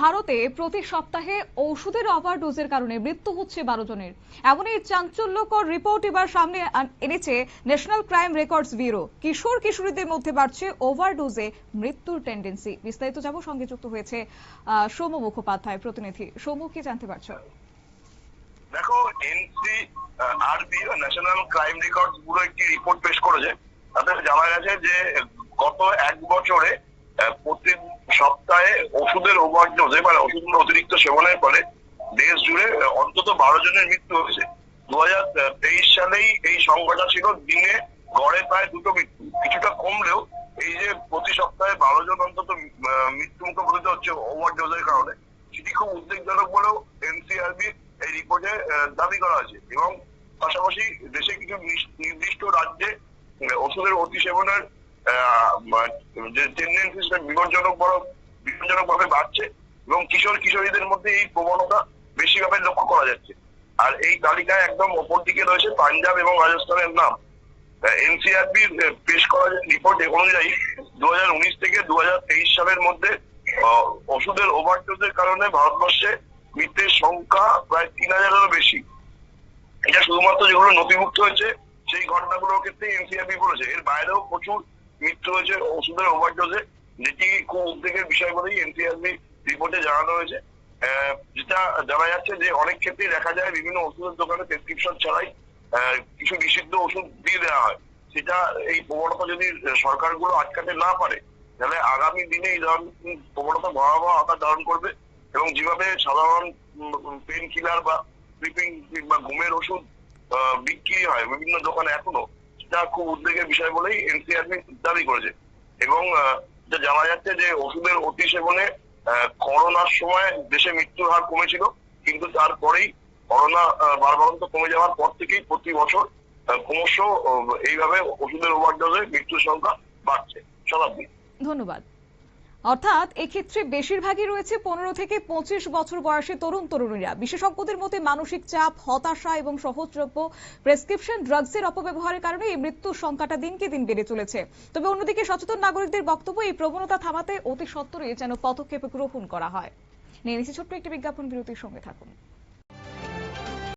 ভারতে প্রতি সপ্তাহে ওষুধের ওভারডোজের কারণে মৃত্যু হচ্ছে বারো জনের। এমনই চাঞ্চল্যকর রিপোর্ট এবার সামনে এনেছে ন্যাশনাল ক্রাইম রেকর্ডস ব্যুরো। কিশোর কিশোরীদের মধ্যে বাড়ছে ওভারডোজে মৃত্যুর টেন্ডেন্সি। বিস্তারিত যাব সঙ্গে যুক্ত হয়েছে সৌম্য মুখোপাধ্যায় প্রতিনিধি। সৌম্য কি জানতে পারছ? দেখো NC RB national crime record পুরো একটি রিপোর্ট পেশ করেছে। তাতে জানা গেছে যে গত এক বছরে আহ, প্রতি সপ্তাহে ওষুধের ওভারডোজে মানে ওষুধগুলো অতিরিক্ত সেবনের ফলে দেশ জুড়ে অন্তত বারো জনের মৃত্যু হয়েছে। দু হাজার তেইশ সালেই এই সংখ্যাটা ছিল, দিনে গড়ে প্রায় দুটো মৃত্যু। কিছুটা কমলেও এই যে প্রতি সপ্তাহে বারো জন অন্তত মৃত্যু মুখে হচ্ছে ওভারডোজের কারণে, সেটি খুব উদ্বেগজনক বলেও এনসিআরবি এই রিপোর্টে দাবি করা হয়েছে। এবং পাশাপাশি দেশে কিছু নির্দিষ্ট রাজ্যে ওষুধের অতি সেবনের যে বিপজ্জনক বড়, বিপজ্জনক ভাবে বাড়ছে এবং কিশোর কিশোরীদের মধ্যে এই প্রবণতা বেশিভাবে লক্ষ্য করা যাচ্ছে। আর এই তালিকায় একদম ওপর দিকে রয়েছে পাঞ্জাব এবং রাজস্থানের নাম। এনসিআরবি পেশ করা রিপোর্ট অনুযায়ী দু থেকে দু হাজার তেইশ সালের মধ্যে ওষুধের ওভারডোজের কারণে ভারতবর্ষে মৃতের সংখ্যা প্রায় তিন হাজারেরও বেশি। এটা শুধুমাত্র যেগুলো নথিভুক্ত হয়েছে, সেই ঘটনাগুলোর ক্ষেত্রে এনসিআরবি বলেছে। এর বাইরেও প্রচুর মৃত্যু হয়েছে, ওষুধের ওভারডোজে যেটি খুব উদ্বেগের বিষয় বলেই এনসিআরবি রিপোর্টে জানানো হয়েছে। যেটা জানা যাচ্ছে যে অনেক ক্ষেত্রেই দেখা যায় বিভিন্ন ওষুধের দোকানে প্রেসক্রিপশন ছাড়াই কিছু নিষিদ্ধ ওষুধ দিয়ে দেওয়া হয়। সেটা এই প্রবণতা যদি সরকারগুলো আটকাতে না পারে, তাহলে আগামী দিনে এই ধরনের প্রবণতা ভয়াবহ আকার ধারণ করবে এবং যেভাবে সাধারণ পেন কিলার বা স্লিপিং বা ঘুমের ওষুধ বিক্রি হয় বিভিন্ন দোকানে এখনও সেটা খুব উদ্বেগের বিষয় বলেই এনসিআরবি দাবি করেছে। এবং জানা যাচ্ছে যে ওষুধের অতি সেবনে করোনার সময় দেশে মৃত্যুর হার কমেছিল, কিন্তু তারপরেই করোনা বারবারন্ত কমে যাওয়ার পর থেকেই প্রতি বছর ক্রমশ এইভাবে ওষুধের ওভারডোজে মৃত্যুর সংখ্যা বাড়ছে। শতাব্দী ধন্যবাদ। অর্থাৎ এক্ষেত্রে বেশিরভাগই রয়েছে পনেরো থেকে পঁচিশ বছর বয়সী তরুণ তরুণীরা। বিশেষজ্ঞদের মতে মানসিক চাপ, হতাশা এবং সহজলভ্য প্রেসক্রিপশন ড্রাগসের অপব্যবহারের কারণে এই মৃত্যুর সংখ্যাটা দিনকে দিন বেড়ে চলেছে। তবে অন্যদিকে সচেতন নাগরিকদের বক্তব্য, এই প্রবণতা থামাতে অতি সত্বরে যেন পদক্ষেপ গ্রহণ করা হয়। নিয়ে নিচ্ছি ছোট্ট একটি বিজ্ঞাপন, বিরতির সঙ্গে থাকুন।